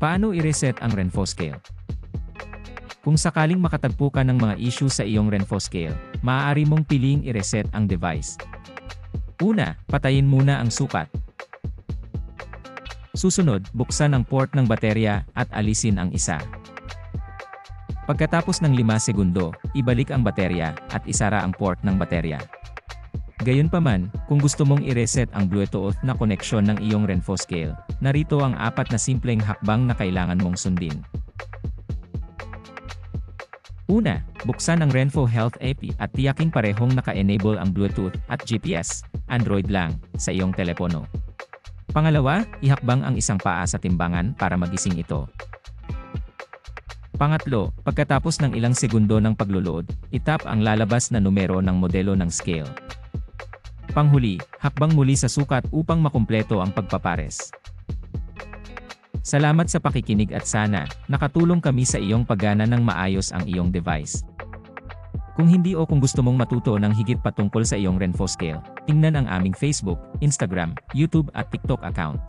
Paano i-reset ang Renfo scale? Kung sakaling makatagpo ka ng mga issue sa iyong Renfo scale, maaari mong piling i-reset ang device. Una, patayin muna ang sukat. Susunod, buksan ang port ng baterya at alisin ang isa. Pagkatapos ng 5 segundo, ibalik ang baterya at isara ang port ng baterya. Gayunpaman, kung gusto mong i-reset ang Bluetooth na koneksyon ng iyong Renfo scale, narito ang apat na simpleng hakbang na kailangan mong sundin. Una, buksan ang Renfo Health app at tiyaking parehong naka-enable ang Bluetooth at GPS, Android lang, sa iyong telepono. Pangalawa, ihakbang ang isang paa sa timbangan para magising ito. Pangatlo, pagkatapos ng ilang segundo ng pagluluod, itap ang lalabas na numero ng modelo ng scale. Panghuli, hakbang muli sa sukat upang makumpleto ang pagpapares. Salamat sa pakikinig at sana, nakatulong kami sa iyong paggana ng maayos ang iyong device. Kung hindi o kung gusto mong matuto ng higit patungkol sa iyong Renfo scale, tingnan ang aming Facebook, Instagram, YouTube at TikTok account.